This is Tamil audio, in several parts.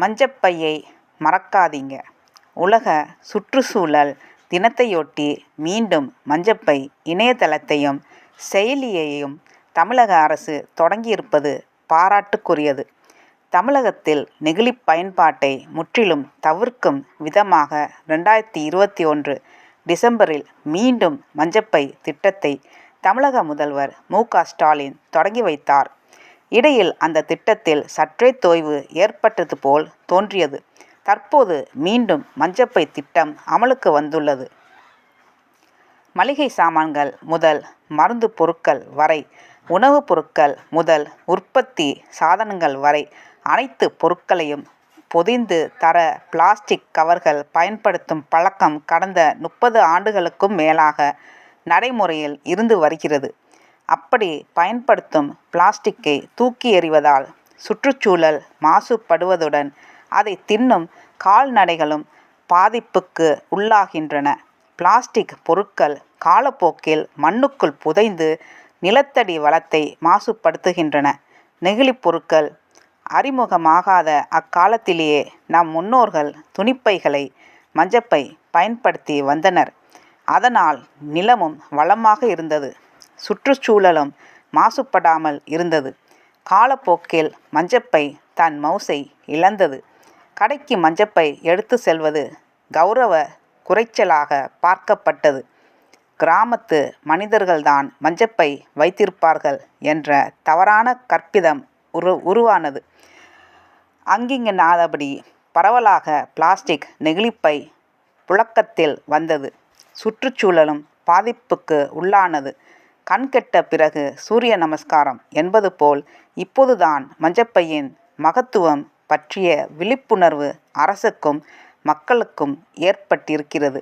மஞ்சப்பையை மறக்காதீங்க உலக சுற்றுச்சூழல் தினத்தையொட்டி மீண்டும் மஞ்சப்பை இணையதளத்தையும் செயலியையும் தமிழக அரசு தொடங்கியிருப்பது பாராட்டுக்குரியது. தமிழகத்தில் நெகிழி பயன்பாட்டை முற்றிலும் தவிர்க்கும் விதமாக ரெண்டாயிரத்தி இருபத்தி ஒன்று டிசம்பரில் மீண்டும் மஞ்சப்பை திட்டத்தை தமிழக முதல்வர் மு. க. ஸ்டாலின் தொடங்கி வைத்தார். இடையில் அந்த திட்டத்தில் சற்றே தொய்வு ஏற்பட்டது போல் தோன்றியது. தற்போது மீண்டும் மஞ்சப்பை திட்டம் அமலுக்கு வந்துள்ளது. மளிகை சாமான்கள் முதல் மருந்து பொருட்கள் வரை உணவுப் பொருட்கள் முதல் உற்பத்தி சாதனங்கள் வரை அனைத்து பொருட்களையும் பொதிந்து தர பிளாஸ்டிக் கவர்கள் பயன்படுத்தும் பழக்கம் கடந்த முப்பது ஆண்டுகளுக்கும் மேலாக நடைமுறையில் இருந்து வருகிறது. அப்படி பயன்படுத்தும் பிளாஸ்டிக்கை தூக்கி எறிவதால் சுற்றுச்சூழல் மாசுபடுவதுடன் அதை தின்னும் கால்நடைகளும் பாதிப்புக்கு உள்ளாகின்றன. பிளாஸ்டிக் பொருட்கள் காலப்போக்கில் மண்ணுக்குள் புதைந்து நிலத்தடி வளத்தை மாசுபடுத்துகின்றன. நெகிழிப் பொருட்கள் அறிமுகமாகாத அக்காலத்திலேயே நம் முன்னோர்கள் துணிப்பைகளை மஞ்சப்பை பயன்படுத்தி வந்தனர். அதனால் நிலமும் வளமாக இருந்தது. சுற்றுச்சூழலும் மாசுபடாமல் இருந்தது. காலப்போக்கில் மஞ்சப்பை தன் மவுசை இழந்தது. கடைக்கு மஞ்சப்பை எடுத்து செல்வது கௌரவ குறைச்சலாக பார்க்கப்பட்டது. கிராமத்து மனிதர்கள்தான் மஞ்சப்பை வைத்திருப்பார்கள் என்ற தவறான கற்பிதம் உரு உருவானது. அங்கிங்கெனாதபடி பரவலாக பிளாஸ்டிக் நெகிழிப்பை புழக்கத்தில் வந்தது. சுற்றுச்சூழலும் பாதிப்புக்கு உள்ளானது. கண்கெட்ட பிறகு சூரிய நமஸ்காரம் என்பது போல் இப்போதுதான் மஞ்சப்பையின் மகத்துவம் பற்றிய விழிப்புணர்வு அரசுக்கும் மக்களுக்கும் ஏற்பட்டிருக்கிறது.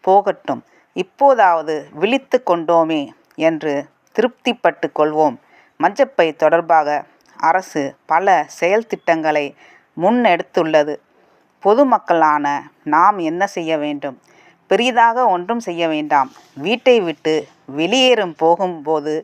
போகட்டும் இப்போதாவது விழித்து கொண்டோமே என்று திருப்திப்பட்டு கொள்வோம். மஞ்சப்பை தொடர்பாக அரசு பல செயல்திட்டங்களை முன்னெடுத்துள்ளது. பொதுமக்களான நாம் என்ன செய்ய வேண்டும்? பெரிதாக ஒன்றும் செய்ய வேண்டாம். வீட்டை விட்டு வெளியேறும் போகும்போது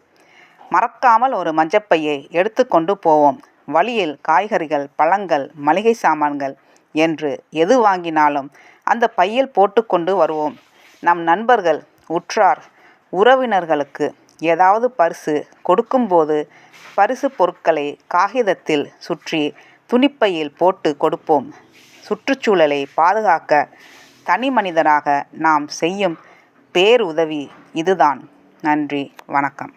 மறக்காமல் ஒரு மஞ்சப்பையை எடுத்துக்கொண்டு போவோம். வழியில் காய்கறிகள் பழங்கள் மளிகை சாமான்கள் என்று எது வாங்கினாலும் அந்த பையில் போட்டுக்கொண்டு வருவோம். நம் நண்பர்கள் உற்றார் உறவினர்களுக்கு ஏதாவது பரிசு கொடுக்கும்போது பரிசு பொருட்களை காகிதத்தில் சுற்றி துணிப்பையில் போட்டு கொடுப்போம். சுற்றுச்சூழலை பாதுகாக்க தனி மனிதராக நாம் செய்யும் பேருதவி இதுதான். நன்றி வணக்கம்.